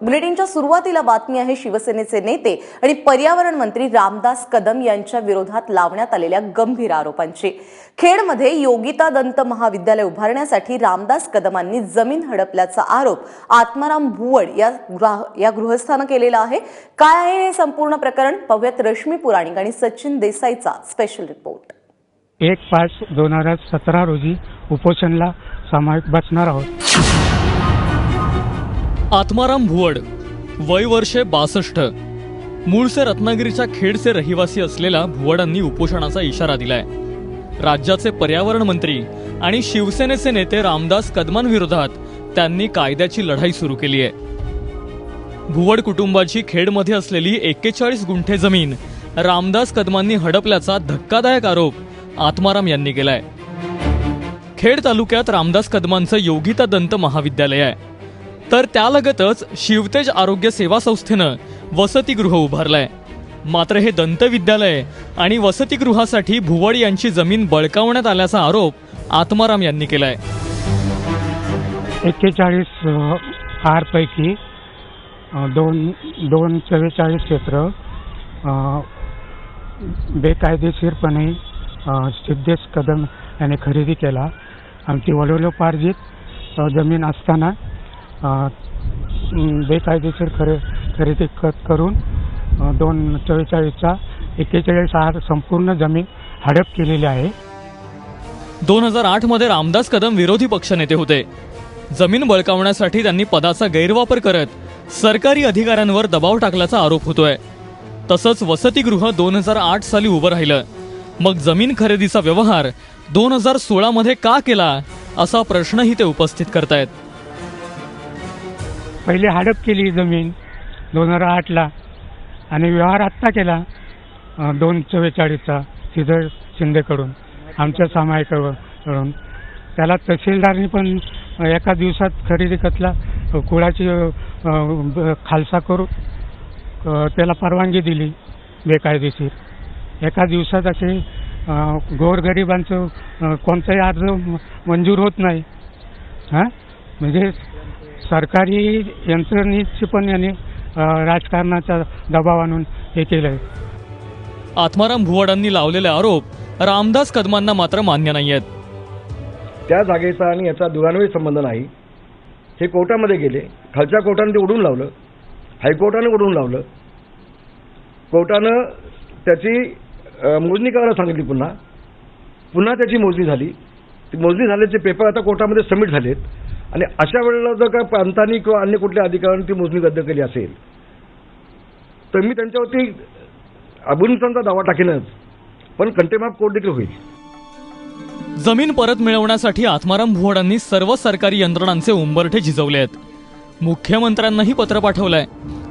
बुलेटिनच्या सुरुवातीला बातमी आहे शिवसेनेचे नेते आणि पर्यावरण मंत्री रामदास कदम यांच्या विरोधात लावण्यात आलेल्या गंभीर आरोपांची. खेडमध्ये योगिता दंत महाविद्यालय उभारण्यासाठी रामदास कदमांनी जमीन हडपल्याचा आरोप आत्माराम भुवड या या गृहस्थानं केलेला आहे. काय आहे हे संपूर्ण प्रकरण? पाहूयात रश्मी पुराणिक आणि सचिन देसाईचा स्पेशल रिपोर्ट एक पाच दोन हजार सतरा रोजी उपोषणला सामायिक बसणार आहोत. आत्माराम भुवड वय वर्षे बासष्ट. मूळचे रत्नागिरीच्या खेडचे रहिवासी असलेल्या भुवडांनी उपोषणाचा इशारा दिलाय. राज्याचे पर्यावरण मंत्री आणि शिवसेनेचे नेते रामदास कदमांविरोधात त्यांनी कायद्याची लढाई सुरू केली आहे. भुवड कुटुंबाची खेडमध्ये असलेली एक्केचाळीस गुंठे जमीन रामदास कदमांनी हडपल्याचा धक्कादायक आरोप आत्माराम यांनी केलाय. खेड तालुक्यात रामदास कदमांचं योगिता दंत महाविद्यालय आहे. तर त्यालगतच शिवतेज आरोग्य सेवा संस्थेनं वसतिगृह उभारलंय. मात्र हे दंत विद्यालय आणि वसतिगृहासाठी भुवड यांची जमीन बळकावण्यात आल्याचा आरोप आत्माराम यांनी केलाय. एक्केचाळीस आरपैकी दोन दोन चव्वेचाळीस क्षेत्र बेकायदेशीरपणे सिद्धेश कदम याने खरेदी केला. आणि ती जमीन असताना बेकायदेशीर खरे खरेदी कर करून दोन चव्वेचाळीसचा एक्केचाळीस आर संपूर्ण जमीन हडप केलेली आहे. दोन हजार आठमध्ये रामदास कदम विरोधी पक्षनेते होते. जमीन बळकावण्यासाठी त्यांनी पदाचा गैरवापर करत सरकारी अधिकाऱ्यांवर दबाव टाकल्याचा आरोप होतोय. तसंच वसतिगृह दोन हजार आठ साली उभं राहिलं. मग जमीन खरेदीचा व्यवहार दोन हजार सोळामध्ये का केला असा प्रश्नही ते उपस्थित करतायत. पहिले हडप केली जमीन दोन हजार आठला आणि व्यवहार आत्ता केला दोन चव्वेचाळीसचा सिद्ध शिंदेकडून आमच्या सामायिकाकडून. त्याला तहसीलदारनी पण एका दिवसात खरेदी कतला कुळाची खालसा करून त्याला परवानगी दिली बेकायदेशीर. एका दिवसात असे गोरगरिबांचं कोणताही अर्ज मंजूर होत नाही. हां? म्हणजे सरकारी यंत्रणेची पण याने राजकारणाचा दबाव आणून हे केलं आहे आत्माराम भुवडांनी लावलेले आरोप रामदास कदमांना मात्र मान्य नाहीयेत. त्या जागेचा आणि याचा दुरान्वयी संबंध नाही. हे कोर्टामध्ये गेले खालच्या कोर्टाने ते उडून लावलं हायकोर्टाने उडून लावलं. कोर्टानं त्याची अ, मोजणी करायला सांगितली पुन्हा. पुन्हा त्याची मोजणी झाली. ती मोजणी झाल्याचे पेपर आता कोर्टामध्ये सबमिट झालेत. आणि अशा वेळेला जर का प्रांतांनी किंवा अन्य कुठल्या अधिकाऱ्यांनी ती मोजणी रद्द केली असेल तर मी त्यांच्यावरती अभिनुसांचा दावा टाकेनच पण कंटेम ऑफ कोर्ट देखील होईल. जमीन परत मिळवण्यासाठी आत्माराम भुवडांनी सर्व सरकारी यंत्रणांचे उंबरठे झिजवले आहेत. मुख्यमंत्र्यांनाही पत्र पाठवलंय.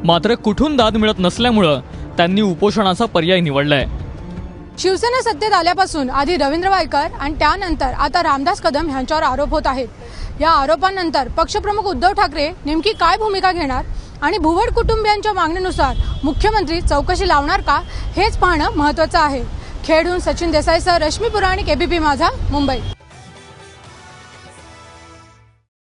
मात्र कुठून दाद मिळत नसल्यामुळं त्यांनी उपोषणाचा पर्याय निवडलाय. शिवसेना सत्तेत आल्यापासून आधी रवींद्र वायकर आणि त्यानंतर आता रामदास कदम यांच्यावर आरोप होत आहेत. या आरोपांनंतर पक्षप्रमुख उद्धव ठाकरे नेमकी काय भूमिका घेणार आणि भुवड कुटुंबियांच्या मागणीनुसार मुख्यमंत्री चौकशी लावणार का हेच पाहणं महत्वाचं आहे. खेडहून सचिन देसाईसह रश्मी पुराणिक एबीपी माझा मुंबई.